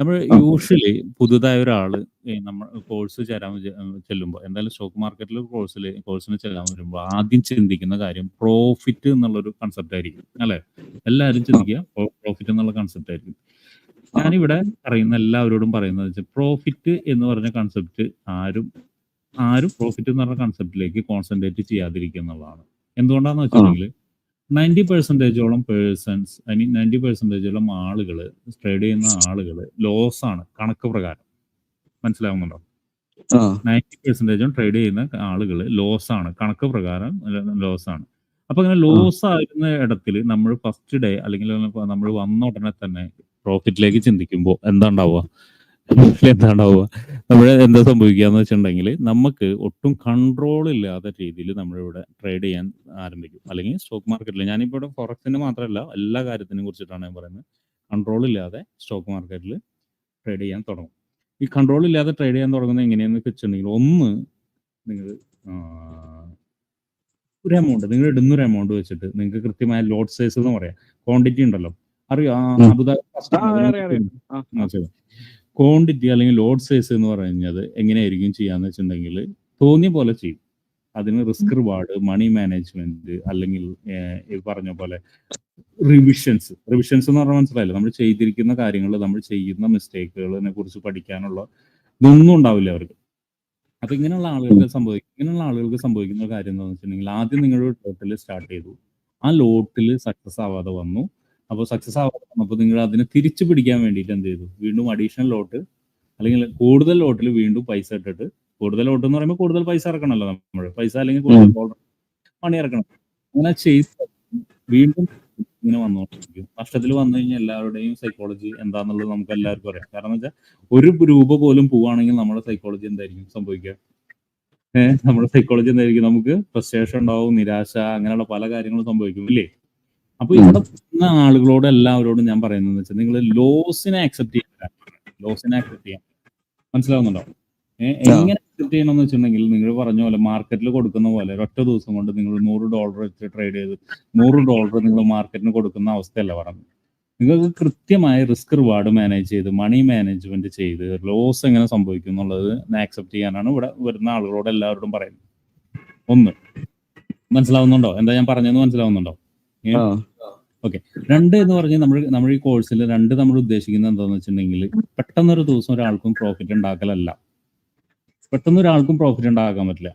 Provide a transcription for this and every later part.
നമ്മൾ യൂഷ്വലി പുതുതായ ഒരാൾ നമ്മൾ കോഴ്സ് ചേരാൻ ചെല്ലുമ്പോൾ ചെല്ലുമ്പോ എന്തായാലും സ്റ്റോക്ക് മാർക്കറ്റിൽ കോഴ്സിൽ കോഴ്സിന് ചെല്ലാൻ വരുമ്പോൾ ആദ്യം ചിന്തിക്കുന്ന കാര്യം പ്രോഫിറ്റ് എന്നുള്ളൊരു കൺസെപ്റ്റ് ആയിരിക്കും. അല്ലെ? എല്ലാവരും ചിന്തിക്കുക പ്രോ പ്രോഫിറ്റ് എന്നുള്ള കൺസെപ്റ്റ് ആയിരിക്കും. ഞാനിവിടെ പറയുന്ന എല്ലാവരോടും പറയുന്നത് വെച്ചാൽ പ്രോഫിറ്റ് എന്ന് പറഞ്ഞ കൺസെപ്റ്റ് ആരും ആരും പ്രോഫിറ്റ് എന്ന് പറഞ്ഞ കൺസെപ്റ്റിലേക്ക് കോൺസെൻട്രേറ്റ് ചെയ്യാതിരിക്കുക എന്നുള്ളതാണ്. എന്തുകൊണ്ടാന്ന് ആ. വെച്ചിട്ടുണ്ടെങ്കിൽ 90% പേഴ്സൺസ് ഐ മീൻ 90%ഓളം ആളുകൾ ട്രേഡ് ചെയ്യുന്ന ആളുകൾ ലോസ് ആണ് കണക്ക് പ്രകാരം. മനസ്സിലാവുന്നുണ്ടോ? നയന്റി 90%ഉം ട്രേഡ് ചെയ്യുന്ന ആളുകൾ ലോസ് ആണ്. കണക്ക് പ്രകാരം ലോസാണ് ലോസ് ആണ്. അപ്പൊ അങ്ങനെ ലോസ് ആയിരുന്ന ഇടത്തിൽ നമ്മൾ ഫസ്റ്റ് ഡേ അല്ലെങ്കിൽ നമ്മൾ വന്ന ഉടനെ തന്നെ പ്രോഫിറ്റിലേക്ക് ചിന്തിക്കുമ്പോൾ എന്താ ഉണ്ടാവുക? എന്താ നമ്മൾ എന്താ സംഭവിക്കാന്ന് വെച്ചിട്ടുണ്ടെങ്കിൽ നമുക്ക് ഒട്ടും കൺട്രോൾ ഇല്ലാത്ത രീതിയിൽ നമ്മളിവിടെ ട്രേഡ് ചെയ്യാൻ ആരംഭിക്കും. അല്ലെങ്കിൽ സ്റ്റോക്ക് മാർക്കറ്റിൽ ഞാനിപ്പോ ഇവിടെ ഫോറക്സിന് മാത്രമല്ല എല്ലാ കാര്യത്തിനും കുറിച്ചിട്ടാണ് ഞാൻ പറയുന്നത്. കൺട്രോൾ ഇല്ലാതെ സ്റ്റോക്ക് മാർക്കറ്റിൽ ട്രേഡ് ചെയ്യാൻ തുടങ്ങും. ഈ കൺട്രോൾ ഇല്ലാതെ ട്രേഡ് ചെയ്യാൻ തുടങ്ങുന്നത് എങ്ങനെയാന്ന് വെച്ചിട്ടുണ്ടെങ്കിൽ ഒന്ന് നിങ്ങൾ ഒരു എമൗണ്ട് നിങ്ങൾ ഇടുന്ന ഒരു എമൗണ്ട് വെച്ചിട്ട് നിങ്ങൾക്ക് കൃത്യമായ ലോട്ട് സൈസ് എന്ന് പറയാം. ക്വാണ്ടിറ്റി ഉണ്ടല്ലോ. അറിയോ? അബുദാബി ക്വാണ്ടിറ്റി അല്ലെങ്കിൽ ലോഡ് സൈസ് എന്ന് പറയുന്നത് എങ്ങനെയായിരിക്കും ചെയ്യാന്ന് വെച്ചിട്ടുണ്ടെങ്കിൽ തോന്നിയ പോലെ ചെയ്യും. അതിന് റിസ്ക് റിവാർഡ്, മണി മാനേജ്മെന്റ് അല്ലെങ്കിൽ പറഞ്ഞ പോലെ റിവിഷൻസ് റിവിഷൻസ് എന്ന് പറഞ്ഞാൽ മനസ്സിലായില്ല നമ്മൾ ചെയ്തിരിക്കുന്ന കാര്യങ്ങൾ നമ്മൾ ചെയ്യുന്ന മിസ്റ്റേക്കുകളെ കുറിച്ച് പഠിക്കാനുള്ള ഇതൊന്നും ഉണ്ടാവില്ല അവർക്ക്. അപ്പൊ ഇങ്ങനെയുള്ള ആളുകൾക്ക് സംഭവിക്കും ഇങ്ങനെയുള്ള ആളുകൾക്ക് സംഭവിക്കുന്ന കാര്യം എന്താണെന്ന് വെച്ചിട്ടുണ്ടെങ്കിൽ ആദ്യം നിങ്ങളുടെ ലോട്ടിൽ സ്റ്റാർട്ട് ചെയ്തു. ആ ലോട്ടിൽ സക്സസ് ആവാതെ വന്നു. അപ്പൊ സക്സസ് ആവാതെ അപ്പോൾ നിങ്ങൾ അതിനെ തിരിച്ചു പിടിക്കാൻ വേണ്ടിയിട്ട് എന്ത് ചെയ്തു? വീണ്ടും അഡീഷണൽ ലോട്ട് അല്ലെങ്കിൽ കൂടുതൽ ലോട്ടിൽ വീണ്ടും പൈസ ഇട്ടിട്ട് കൂടുതൽ ലോട്ട് എന്ന് പറയുമ്പോൾ കൂടുതൽ പൈസ ഇറക്കണമല്ലോ നമ്മൾ പൈസ അല്ലെങ്കിൽ കൂടുതൽ മണി ഇറക്കണം. അങ്ങനെ ചെയ്ത് വീണ്ടും ഇങ്ങനെ വന്നുകൊണ്ടിരിക്കും. നഷ്ടത്തിൽ വന്നു കഴിഞ്ഞാൽ എല്ലാവരുടെയും സൈക്കോളജി എന്താന്നുള്ളത് നമുക്ക് എല്ലാവർക്കും അറിയാം. കാരണം വെച്ചാൽ ഒരു രൂപ പോലും പോവാണെങ്കിൽ നമ്മുടെ സൈക്കോളജി എന്തായിരിക്കും സംഭവിക്കുക? ഏഹ് നമ്മുടെ സൈക്കോളജി എന്തായിരിക്കും? നമുക്ക് ഫ്രസ്ട്രേഷൻ ഉണ്ടാവും, നിരാശ അങ്ങനെയുള്ള പല കാര്യങ്ങളും സംഭവിക്കും. ഇല്ലേ? അപ്പൊ. ഇവിടെ പോകുന്ന ആളുകളോട് എല്ലാവരോടും ഞാൻ പറയുന്നത് വെച്ചാൽ നിങ്ങൾ ലോസിനെ അക്സെപ്റ്റ് ചെയ്യാൻ ലോസിനെ അക്സെപ്റ്റ് ചെയ്യാം മനസ്സിലാവുന്നുണ്ടോ? എങ്ങനെ ആക്സെപ്റ്റ് അക്സെപ്റ്റ് ചെയ്യണമെന്ന് വെച്ചിട്ടുണ്ടെങ്കിൽ നിങ്ങൾ പറഞ്ഞ പോലെ മാർക്കറ്റിൽ കൊടുക്കുന്ന പോലെ ഒറ്റ ദിവസം കൊണ്ട് നിങ്ങൾ $100 വെച്ച് ട്രേഡ് ചെയ്ത് $100 നിങ്ങൾ മാർക്കറ്റിന് കൊടുക്കുന്ന അവസ്ഥയല്ല പറഞ്ഞത്. നിങ്ങൾക്ക് കൃത്യമായി റിസ്ക് റിവാർഡ് മാനേജ് ചെയ്ത് മണി മാനേജ്മെന്റ് ചെയ്ത് ലോസ് എങ്ങനെ സംഭവിക്കും എന്നുള്ളത് അക്സെപ്റ്റ് ചെയ്യാനാണ് ഇവിടെ വരുന്ന ആളുകളോട് എല്ലാവരോടും പറയുന്നത്. ഒന്ന് മനസ്സിലാവുന്നുണ്ടോ? എന്താ ഞാൻ പറഞ്ഞെന്ന് മനസ്സിലാവുന്നുണ്ടോ? ഓക്കെ. രണ്ട് എന്ന് പറഞ്ഞാൽ നമ്മൾ നമ്മൾ ഈ കോഴ്സിൽ രണ്ട് നമ്മൾ ഉദ്ദേശിക്കുന്നത് എന്താണെന്ന് വെച്ചിട്ടുണ്ടെങ്കിൽ പെട്ടെന്ന് ഒരു ദിവസം ഒരാൾക്കും പ്രോഫിറ്റ് ഉണ്ടാക്കലല്ല. പെട്ടെന്ന് ഒരാൾക്കും പ്രോഫിറ്റ് ഉണ്ടാക്കാൻ പറ്റില്ല.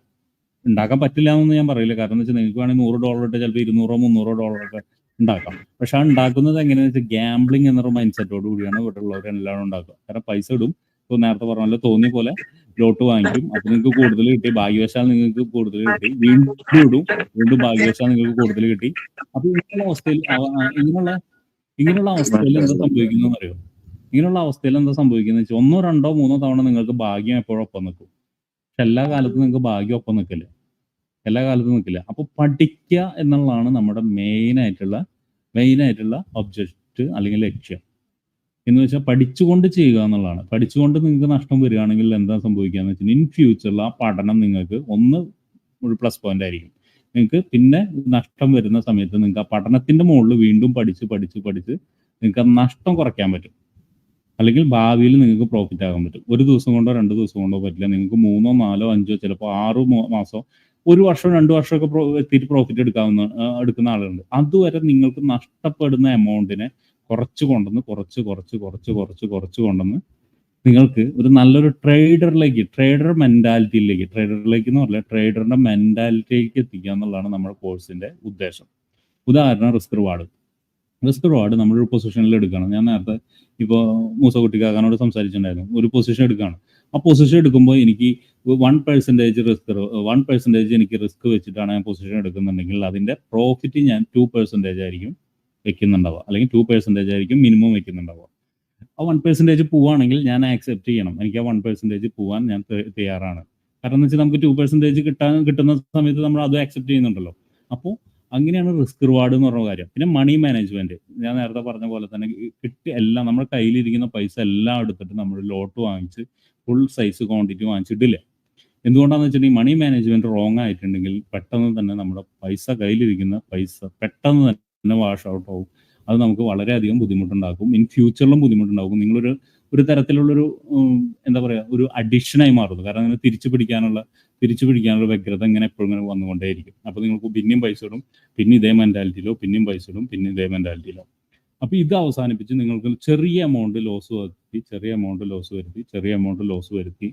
ഉണ്ടാക്കാൻ പറ്റില്ല എന്നൊന്നും ഞാൻ പറയില്ല. കാരണം എന്ന് വെച്ചാൽ നിങ്ങൾക്ക് വേണമെങ്കിൽ $100 ഇട്ട് ചിലപ്പോൾ $200 $300 ഒക്കെ ഉണ്ടാക്കാം. പക്ഷെ ആ ഉണ്ടാക്കുന്നത് എങ്ങനെയാന്ന് വെച്ചാൽ ഗാംബ്ലിംഗ് എന്നൊരു മൈൻഡ് സെറ്റോട് കൂടിയാണ് ഇവിടെ ഉള്ളവരെല്ലാവരും ഉണ്ടാക്കുക. കാരണം പൈസ ഇടും. ഇപ്പൊ നേരത്തെ പറഞ്ഞ പോലെ തോന്നിയ പോലെ ലോട്ട് വാങ്ങിക്കും. അപ്പൊ നിങ്ങൾക്ക് കൂടുതൽ കിട്ടി. ഭാഗ്യവശാൽ നിങ്ങൾക്ക് കൂടുതൽ കിട്ടി. വീണ്ടും ഇടും. വീണ്ടും ഭാഗ്യവശാൽ നിങ്ങൾക്ക് കൂടുതൽ കിട്ടി. അപ്പൊ ഇങ്ങനെയുള്ള അവസ്ഥയിൽ ഇങ്ങനെയുള്ള ഇങ്ങനെയുള്ള അവസ്ഥയിൽ എന്താ സംഭവിക്കുന്നതെന്ന് അറിയോ? ഇങ്ങനെയുള്ള അവസ്ഥയിൽ എന്താ സംഭവിക്കുന്നത് വെച്ചാൽ ഒന്നോ രണ്ടോ മൂന്നോ തവണ നിങ്ങൾക്ക് ഭാഗ്യം എപ്പോഴും ഒപ്പം നിൽക്കും. പക്ഷെ എല്ലാ കാലത്തും നിങ്ങൾക്ക് ഭാഗ്യം ഒപ്പം നിൽക്കില്ല. എല്ലാ കാലത്തും നിൽക്കില്ല. അപ്പൊ പഠിക്കുക എന്നുള്ളതാണ് നമ്മുടെ മെയിൻ ആയിട്ടുള്ള മെയിൻ ആയിട്ടുള്ള ഒബ്ജക്റ്റ് അല്ലെങ്കിൽ ലക്ഷ്യം. എന്ന് വെച്ചാൽ പഠിച്ചുകൊണ്ട് ചെയ്യുക എന്നുള്ളതാണ്. പഠിച്ചുകൊണ്ട് നിങ്ങൾക്ക് നഷ്ടം വരികയാണെങ്കിൽ എന്താ സംഭവിക്കുക എന്ന് വെച്ചാൽ ഇൻ ഫ്യൂച്ചറിൽ ആ പഠനം നിങ്ങൾക്ക് ഒന്ന് ഒരു പ്ലസ് പോയിന്റ് ആയിരിക്കും. നിങ്ങൾക്ക് പിന്നെ നഷ്ടം വരുന്ന സമയത്ത് നിങ്ങൾക്ക് ആ പഠനത്തിന്റെ മുകളിൽ വീണ്ടും പഠിച്ച് പഠിച്ച് പഠിച്ച് നിങ്ങൾക്ക് ആ നഷ്ടം കുറയ്ക്കാൻ പറ്റും. അല്ലെങ്കിൽ ഭാവിയിൽ നിങ്ങൾക്ക് പ്രോഫിറ്റ് ആകാൻ പറ്റും. ഒരു ദിവസം കൊണ്ടോ രണ്ട് ദിവസം കൊണ്ടോ പറ്റില്ല. നിങ്ങൾക്ക് മൂന്നോ നാലോ അഞ്ചോ ചിലപ്പോൾ ആറ് മാസോ ഒരു വർഷം രണ്ട് വർഷമൊക്കെ എത്തിയിട്ട് പ്രോഫിറ്റ് എടുക്കാവുന്ന എടുക്കുന്ന ആളുകളുണ്ട്. അതുവരെ നിങ്ങൾക്ക് നഷ്ടപ്പെടുന്ന എമൗണ്ടിനെ കുറച്ച് കൊണ്ടുവന്ന് കുറച്ച് കുറച്ച് കുറച്ച് കുറച്ച് കുറച്ച് കൊണ്ടുവന്ന് നിങ്ങൾക്ക് ഒരു നല്ലൊരു ട്രേഡറിലേക്ക് ട്രേഡർ മെന്റാലിറ്റിയിലേക്ക് ട്രേഡറിലേക്ക് എന്ന് പറഞ്ഞാൽ ട്രേഡറിന്റെ മെന്റാലിറ്റിയിലേക്ക് എത്തിക്കുക എന്നുള്ളതാണ് നമ്മുടെ കോഴ്സിന്റെ ഉദ്ദേശം. ഉദാഹരണം റിസ്ക് റിവാർഡ്. റിസ്ക് റിവാർഡ് നമ്മളൊരു പൊസിഷനിൽ എടുക്കണം. ഞാൻ നേരത്തെ ഇപ്പോൾ മൂസ കാക്കാനോട് സംസാരിച്ചിട്ടുണ്ടായിരുന്നു. ഒരു പൊസിഷൻ എടുക്കുകയാണ്. ആ പൊസിഷൻ എടുക്കുമ്പോൾ എനിക്ക് one percentage risk one percentage എനിക്ക് റിസ്ക് വെച്ചിട്ടാണ് ഞാൻ പൊസിഷൻ എടുക്കുന്നുണ്ടെങ്കിൽ അതിന്റെ പ്രോഫിറ്റ് ഞാൻ ടു പെർസെന്റേജ് ആയിരിക്കും വെക്കുന്നുണ്ടാവുക. അല്ലെങ്കിൽ ടു പെർസെന്റേജ് ആയിരിക്കും മിനിമം വെക്കുന്നുണ്ടാവുക. ആ വൺ പെർസെന്റേജ് പോവാണെങ്കിൽ ഞാൻ ആക്സെപ്റ്റ് ചെയ്യണം. എനിക്ക് ആ വൺ പെർസെന്റേജ് പോവാൻ ഞാൻ തയ്യാറാണ്. കാരണം എന്ന് വെച്ചാൽ നമുക്ക് ടു പെർസെന്റേജ് കിട്ടാൻ കിട്ടുന്ന സമയത്ത് നമ്മൾ അത് ആക്സെപ്റ്റ് ചെയ്യുന്നുണ്ടല്ലോ. അപ്പോൾ അങ്ങനെയാണ് റിസ്ക് റിവാർഡ് എന്ന് പറഞ്ഞ കാര്യം. പിന്നെ മണി മാനേജ്മെന്റ്. ഞാൻ നേരത്തെ പറഞ്ഞ പോലെ തന്നെ കിട്ടി എല്ലാം നമ്മുടെ കയ്യിലിരിക്കുന്ന പൈസ എല്ലാം എടുത്തിട്ട് നമ്മൾ ലോട്ട് വാങ്ങിച്ച് ഫുൾ സൈസ് ക്വാണ്ടിറ്റി വാങ്ങിച്ചിട്ടില്ല. എന്തുകൊണ്ടാന്ന് വെച്ചിട്ടുണ്ടെങ്കിൽ മണി മാനേജ്മെന്റ് റോങ് ആയിട്ടുണ്ടെങ്കിൽ പെട്ടെന്ന് തന്നെ നമ്മുടെ പൈസ കയ്യിലിരിക്കുന്ന പൈസ പെട്ടെന്ന് തന്നെ വാഷ് ഔട്ട് ആവും. അത് നമുക്ക് വളരെയധികം ബുദ്ധിമുട്ടുണ്ടാക്കും. ഇൻ ഫ്യൂച്ചറിലും ബുദ്ധിമുട്ടുണ്ടാക്കും. നിങ്ങളൊരു ഒരു തരത്തിലുള്ളൊരു എന്താ പറയുക ഒരു അഡിക്ഷനായി മാറുന്നു. കാരണം അങ്ങനെ തിരിച്ചു പിടിക്കാനുള്ള തിരിച്ചു പിടിക്കാനുള്ള വ്യഗ്രത ഇങ്ങനെ എപ്പോഴും ഇങ്ങനെ വന്നുകൊണ്ടേയിരിക്കും. അപ്പോൾ നിങ്ങൾക്ക് പിന്നെയും പൈസ ഇടും. പിന്നെ ഇതേ മെന്റാലിറ്റിയിലോ പിന്നെയും പൈസ ഇടും. പിന്നെ ഇതേ മെന്റാലിറ്റിയിലോ അപ്പോൾ ഇത് അവസാനിപ്പിച്ച് നിങ്ങൾക്ക് ചെറിയ എമൗണ്ട് ലോസ് വരുത്തി ചെറിയ എമൗണ്ട് ലോസ് വരുത്തി ചെറിയ എമൗണ്ട് ലോസ് വരുത്തി.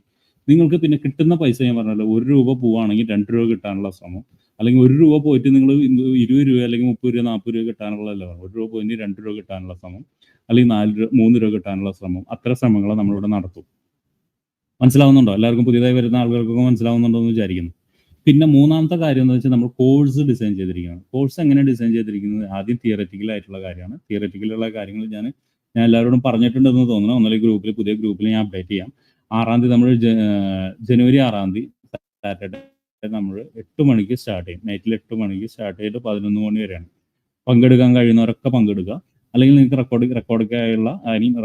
നിങ്ങൾക്ക് പിന്നെ കിട്ടുന്ന പൈസ ഞാൻ പറഞ്ഞല്ലോ ഒരു രൂപ പോവുകയാണെങ്കിൽ രണ്ട് രൂപ കിട്ടാനുള്ള ശ്രമം. അല്ലെങ്കിൽ ഒരു രൂപ പോയിട്ട് നിങ്ങൾ ഇരുപത് രൂപ അല്ലെങ്കിൽ മുപ്പത് രൂപ നാൽപ്പത് രൂപ കിട്ടാനുള്ള അല്ല ഒരു രൂപ പോയിട്ട് രണ്ട് രൂപ കിട്ടാനുള്ള ശ്രമം അല്ലെങ്കിൽ നാല് രൂപ മൂന്ന് രൂപ കിട്ടാനുള്ള ശ്രമം. അത്തരം ശ്രമങ്ങൾ നമ്മളിവിടെ നടത്തും. മനസ്സിലാവുന്നുണ്ടോ? എല്ലാവർക്കും പുതിയതായി വരുന്ന ആളുകൾക്കൊക്കെ മനസ്സിലാവുന്നുണ്ടോ എന്ന് വിചാരിക്കുന്നു. പിന്നെ മൂന്നാമത്തെ കാര്യം എന്ന് വെച്ചാൽ നമ്മൾ കോഴ്സ് ഡിസൈൻ ചെയ്തിരിക്കുകയാണ്. കോഴ്സ് എങ്ങനെ ഡിസൈൻ ചെയ്തിരിക്കുന്നത്? ആദ്യം തിയററ്റിക്കൽ ആയിട്ടുള്ള കാര്യമാണ്. തിയററ്റിക്കലുള്ള കാര്യങ്ങൾ ഞാൻ ഞാൻ എല്ലാവരോടും പറഞ്ഞിട്ടുണ്ടെന്ന് തോന്നുന്നു. ഒന്നല്ലേ ഗ്രൂപ്പിൽ പുതിയ ഗ്രൂപ്പിൽ ഞാൻ അപ്ഡേറ്റ് ചെയ്യാം. ആറാം തീയതി നമ്മൾ ജനുവരി ആറാം തീയതി സാറ്റർഡേ നമ്മൾ എട്ട് മണിക്ക് സ്റ്റാർട്ട് ചെയ്യും. നൈറ്റിൽ എട്ട് മണിക്ക് സ്റ്റാർട്ട് ചെയ്തിട്ട് പതിനൊന്ന് മണി വരെയാണ്. പങ്കെടുക്കാൻ കഴിയുന്നവരൊക്കെ പങ്കെടുക്കുക. അല്ലെങ്കിൽ നിങ്ങൾക്ക് റെക്കോർഡ് റെക്കോർഡൊക്കെയുള്ള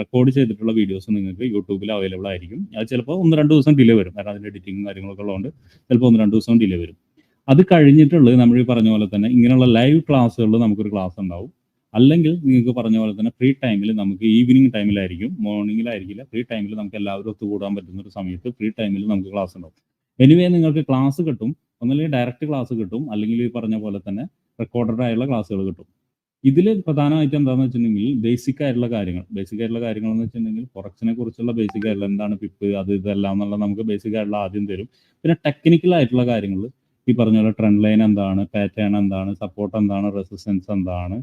റെക്കോർഡ് ചെയ്തിട്ടുള്ള വീഡിയോസ് നിങ്ങൾക്ക് യൂട്യൂബിൽ അവൈലബിൾ ആയിരിക്കും. അത് ചിലപ്പോൾ ഒന്ന് രണ്ട് ദിവസം ഡിലേ വരും. കാരണം അതിന്റെ എഡിറ്റിംഗ് കാര്യങ്ങളൊക്കെ ഉള്ളതുകൊണ്ട് ചിലപ്പോൾ ഒന്ന് രണ്ട് ദിവസം ഡിലേ വരും. അത് കഴിഞ്ഞിട്ടുള്ളത് നമ്മൾ ഈ പറഞ്ഞ പോലെ തന്നെ ഇങ്ങനെയുള്ള ലൈവ് ക്ലാസ്സുകളിൽ നമുക്കൊരു ക്ലാസ് ഉണ്ടാവും. അല്ലെങ്കിൽ നിങ്ങൾക്ക് പറഞ്ഞ പോലെ തന്നെ ഫ്രീ ടൈമിൽ നമുക്ക് ഈവനിങ് ടൈമിലായിരിക്കും മോർണിംഗിലായിരിക്കില്ല ഫ്രീ ടൈമിൽ നമുക്ക് എല്ലാവരും ഒത്തുകൂടാൻ പറ്റുന്ന ഒരു സമയത്ത് ഫ്രീ ടൈമിൽ നമുക്ക് ക്ലാസ് ഉണ്ടാവും. എനിവേ നിങ്ങൾക്ക് ക്ലാസ് കിട്ടും. ഒന്നല്ലെങ്കിൽ ഡയറക്റ്റ് ക്ലാസ് കിട്ടും. അല്ലെങ്കിൽ ഈ പറഞ്ഞ പോലെ തന്നെ റെക്കോർഡഡ് ആയുള്ള ക്ലാസ്സുകൾ കിട്ടും. ഇതിൽ പ്രധാനമായിട്ട് എന്താണെന്ന് വെച്ചിട്ടുണ്ടെങ്കിൽ ബേസിക് ആയിട്ടുള്ള കാര്യങ്ങൾ. ബേസിക് ആയിട്ടുള്ള കാര്യങ്ങൾ എന്ന് വെച്ചിട്ടുണ്ടെങ്കിൽ പ്രൊഡക്ഷനെ കുറിച്ചുള്ള ബേസിക് ആയിട്ടുള്ള എന്താണ് പിപ്പ് അത് ഇതെല്ലാം എന്നുള്ള നമുക്ക് ബേസിക് ആയിട്ടുള്ള ആദ്യം തരും. പിന്നെ ടെക്നിക്കൽ ആയിട്ടുള്ള കാര്യങ്ങൾ. ഈ പറഞ്ഞ പോലെ ട്രെൻഡ് ലൈൻ എന്താണ് പാറ്റേൺ എന്താണ് സപ്പോർട്ട് എന്താണ് റെസിസ്റ്റൻസ് എന്താണ്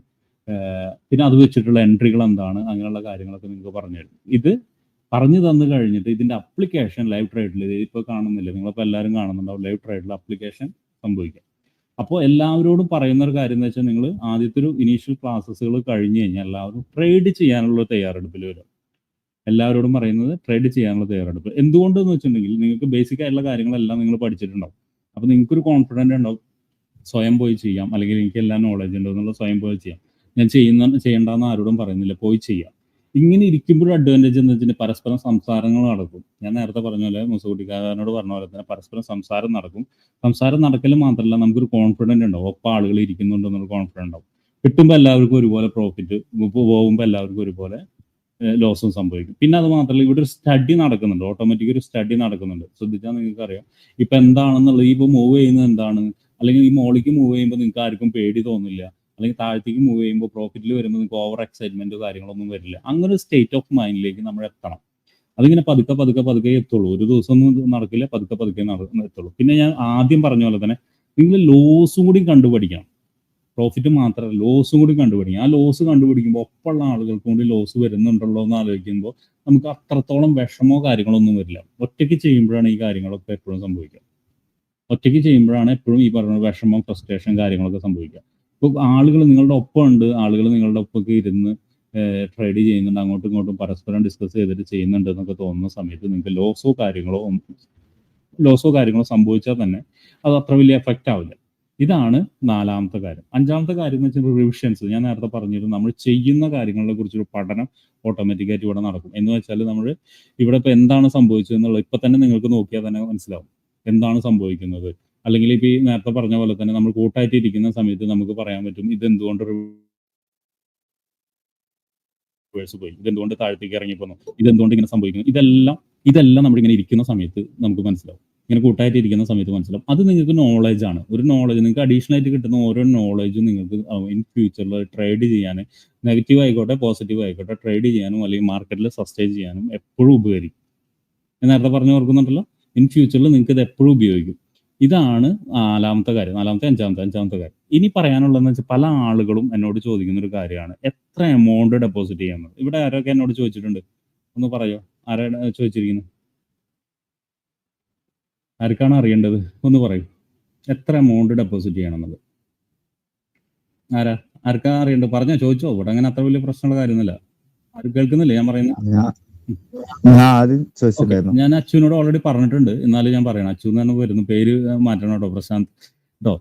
പിന്നെ അത് വെച്ചിട്ടുള്ള എൻട്രികൾ എന്താണ് അങ്ങനെയുള്ള കാര്യങ്ങളൊക്കെ നിങ്ങൾക്ക് പറഞ്ഞു തരും. ഇത് പറഞ്ഞു തന്നു കഴിഞ്ഞിട്ട് ഇതിന്റെ അപ്ലിക്കേഷൻ ലൈവ് ട്രേഡിൽ ഇപ്പോൾ കാണുന്നില്ല? നിങ്ങളിപ്പോൾ എല്ലാവരും കാണുന്നുണ്ടാവും ലൈവ് ട്രേഡിൽ അപ്ലിക്കേഷൻ സംഭവിക്കാം അപ്പോൾ എല്ലാവരോടും പറയുന്ന ഒരു കാര്യം എന്ന് വെച്ചാൽ നിങ്ങൾ ആദ്യത്തെ ഒരു ഇനീഷ്യൽ ക്ലാസ്സുകൾ കഴിഞ്ഞു കഴിഞ്ഞാൽ എല്ലാവരും ട്രേഡ് ചെയ്യാനുള്ള തയ്യാറെടുപ്പിൽ വരും. എല്ലാവരോടും പറയുന്നത് ട്രേഡ് ചെയ്യാനുള്ള തയ്യാറെടുപ്പ്. എന്തുകൊണ്ടെന്ന് വെച്ചിട്ടുണ്ടെങ്കിൽ നിങ്ങൾക്ക് ബേസിക് ആയിട്ടുള്ള കാര്യങ്ങളെല്ലാം നിങ്ങൾ പഠിച്ചിട്ടുണ്ടാവും. അപ്പോൾ നിങ്ങൾക്കൊരു കോൺഫിഡന്റ് ഉണ്ടാവും. സ്വയം പോയി ചെയ്യാം. അല്ലെങ്കിൽ എനിക്ക് എല്ലാ നോളജ് ഉണ്ടോ. എന്നുള്ള സ്വയം പോയി ചെയ്യാം. ഞാൻ ചെയ്യുന്ന ചെയ്യേണ്ടെന്ന് ആരോടും പറയുന്നില്ല. പോയി ചെയ്യാം. ഇങ്ങനെ ഇരിക്കുമ്പോഴും അഡ്വാന്റേജ് എന്ന് വെച്ചാൽ പരസ്പരം സംസാരങ്ങൾ നടക്കും. ഞാൻ നേരത്തെ പറഞ്ഞ പോലെ മുസുകുട്ടിക്കാരനോട് പറഞ്ഞ പോലെ തന്നെ പരസ്പരം സംസാരം നടക്കും. സംസാരം നടക്കൽ മാത്രമല്ല നമുക്കൊരു കോൺഫിഡന്റ് ഉണ്ടാവും. ഒപ്പം ആളുകൾ ഇരിക്കുന്നുണ്ടെന്നുള്ള കോൺഫിഡന്റ് ഉണ്ടാവും. കിട്ടുമ്പോൾ എല്ലാവർക്കും ഒരുപോലെ പ്രോഫിറ്റ് പോകുമ്പോൾ എല്ലാവർക്കും ഒരുപോലെ ലോസും സംഭവിക്കും. പിന്നെ അത് മാത്രമല്ല ഇവിടെ ഒരു സ്റ്റഡി നടക്കുന്നുണ്ട്. ഓട്ടോമാറ്റിക് ഒരു സ്റ്റഡി നടക്കുന്നുണ്ട്. ശ്രദ്ധിച്ചാൽ നിങ്ങൾക്ക് അറിയാം ഇപ്പൊ എന്താണെന്നുള്ളത് ഇപ്പൊ മൂവ് ചെയ്യുന്നത് എന്താണ്? അല്ലെങ്കിൽ ഈ മോളിക്ക് മൂവ് ചെയ്യുമ്പോൾ നിങ്ങൾക്ക് ആർക്കും പേടി തോന്നില്ല. അല്ലെങ്കിൽ താഴത്തേക്ക് മൂവ് ചെയ്യുമ്പോൾ പ്രോഫിറ്റിൽ വരുമ്പോൾ നിങ്ങൾക്ക് ഓവർ എക്സൈറ്റ്മെന്റോ കാര്യങ്ങളൊന്നും വരില്ല. അങ്ങനെ ഒരു സ്റ്റേറ്റ് ഓഫ് മൈൻഡിലേക്ക് നമ്മൾ എത്തണം. അതിങ്ങനെ പതുക്കെ പതുക്കെ പതുക്കെ എത്തുള്ളൂ. ഒരു ദിവസം ഒന്നും നടക്കില്ല പതുക്കെ പതുക്കെ എത്തുള്ളൂ. പിന്നെ ഞാൻ ആദ്യം പറഞ്ഞ പോലെ തന്നെ നിങ്ങൾ ലോസും കൂടി കണ്ടുപിടിക്കണം. പ്രോഫിറ്റ് മാത്രമല്ല ലോസും കൂടി കണ്ടുപിടിക്കണം. ആ ലോസ് കണ്ടുപിടിക്കുമ്പോൾ ഒപ്പമുള്ള ആളുകൾക്ക് കൂടി ലോസ് വരുന്നുണ്ടല്ലോ എന്ന് ആലോചിക്കുമ്പോൾ നമുക്ക് അത്രത്തോളം വിഷമോ കാര്യങ്ങളോ ഒന്നും വരില്ല. ഒറ്റയ്ക്ക് ചെയ്യുമ്പോഴാണ് ഈ കാര്യങ്ങളൊക്കെ എപ്പോഴും സംഭവിക്കുക. ഒറ്റയ്ക്ക് ചെയ്യുമ്പോഴാണ് എപ്പോഴും ഈ പറഞ്ഞ വിഷമം ഫ്രസ്ട്രേഷൻ കാര്യങ്ങളൊക്കെ സംഭവിക്കുക. ഇപ്പോൾ ആളുകൾ നിങ്ങളുടെ ഒപ്പം ഉണ്ട് ആളുകൾ നിങ്ങളുടെ ഒപ്പമൊക്കെ ഇരുന്ന് ട്രേഡ് ചെയ്യുന്നുണ്ട്. അങ്ങോട്ടും ഇങ്ങോട്ടും പരസ്പരം ഡിസ്കസ് ചെയ്തിട്ട് ചെയ്യുന്നുണ്ട് എന്നൊക്കെ തോന്നുന്ന സമയത്ത് നിങ്ങൾക്ക് ലോസോ കാര്യങ്ങളോ ലോസോ കാര്യങ്ങളോ സംഭവിച്ചാൽ തന്നെ അത് അത്ര വലിയ എഫക്റ്റ് ആവില്ല. ഇതാണ് നാലാമത്തെ കാര്യം. അഞ്ചാമത്തെ കാര്യം എന്ന് വെച്ചാൽ റിവിഷൻസ് ഞാൻ നേരത്തെ പറഞ്ഞിരുന്നു നമ്മൾ ചെയ്യുന്ന കാര്യങ്ങളെ കുറിച്ചൊരു പഠനം ഓട്ടോമാറ്റിക്കായിട്ട് ഇവിടെ നടക്കും. എന്ന് വെച്ചാൽ നമ്മൾ ഇവിടെ ഇപ്പോൾ എന്താണ് സംഭവിച്ചത് എന്നുള്ളത് ഇപ്പൊ തന്നെ നിങ്ങൾക്ക് നോക്കിയാൽ തന്നെ മനസ്സിലാവും. എന്താണ് സംഭവിക്കുന്നത്? അല്ലെങ്കിൽ ഇപ്പൊ ഈ നേരത്തെ പറഞ്ഞ പോലെ തന്നെ നമ്മൾ കൂട്ടായിട്ട് ഇരിക്കുന്ന സമയത്ത് നമുക്ക് പറയാൻ പറ്റും ഇത് എന്തുകൊണ്ട് റിവേഴ്സ് പോയി? ഇതെന്തുകൊണ്ട് താഴത്തേക്ക് ഇറങ്ങി പോന്നു? ഇതെന്തുകൊണ്ട് ഇങ്ങനെ സംഭവിക്കുന്നു? ഇതെല്ലാം ഇതെല്ലാം നമ്മളിങ്ങനെ ഇരിക്കുന്ന സമയത്ത് നമുക്ക് മനസ്സിലാവും. ഇങ്ങനെ കൂട്ടായിട്ട് ഇരിക്കുന്ന സമയത്ത് മനസ്സിലാവും. അത് നിങ്ങൾക്ക് നോളജ് ആണ്. ഒരു നോളജ് നിങ്ങൾക്ക് അഡീഷണൽ ആയിട്ട് കിട്ടുന്ന ഓരോ നോളജും നിങ്ങൾക്ക് ഇൻ ഫ്യൂച്ചറിൽ ട്രേഡ് ചെയ്യാൻ നെഗറ്റീവ് ആയിക്കോട്ടെ പോസിറ്റീവ് ആയിക്കോട്ടെ ട്രേഡ് ചെയ്യാനും അല്ലെങ്കിൽ മാർക്കറ്റിൽ സസ്റ്റൈൻ ചെയ്യാനും എപ്പോഴും ഉപകരിക്കും. ഞാൻ നേരത്തെ പറഞ്ഞു ഓർക്കുന്നുണ്ടല്ലോ? ഇൻ ഫ്യൂച്ചറിൽ നിങ്ങൾക്ക് ഇത് എപ്പോഴും ഉപയോഗിക്കും. ഇതാണ് നാലാമത്തെ കാര്യം നാലാമത്തെ അഞ്ചാമത്തെ അഞ്ചാമത്തെ കാര്യം. ഇനി പറയാനുള്ളതെന്ന് വെച്ചാൽ പല ആളുകളും എന്നോട് ചോദിക്കുന്ന ഒരു കാര്യമാണ് എത്ര എമൗണ്ട് ഡെപ്പോസിറ്റ് ചെയ്യുന്നത് ഇവിടെ ആരൊക്കെ എന്നോട് ചോദിച്ചിട്ടുണ്ട്? ഒന്ന് പറയോ? ആരാണ് ചോദിച്ചിരിക്കുന്നത് ആർക്കാണ് അറിയേണ്ടത്? ഒന്ന് പറയൂ. എത്ര എമൗണ്ട് ഡെപ്പോസിറ്റ് ചെയ്യണമെന്നത് ആരാ? ആർക്കാ അറിയേണ്ടത്? പറഞ്ഞോ ചോദിച്ചോ. ഇവിടെ അങ്ങനെ അത്ര വലിയ പ്രശ്നമുള്ള കാര്യമൊന്നുമില്ല. ആര് കേൾക്കുന്നില്ലേ ഞാൻ പറയുന്നത് ഞാൻ അച്ഛനോട് ഓൾറെഡി പറഞ്ഞിട്ടുണ്ട്. എന്നാലും ഞാൻ പറയണം. അച്ചു എന്നാണ് വരുന്നു പേര് മാറ്റണം കേട്ടോ. പ്രശാന്ത് കേട്ടോ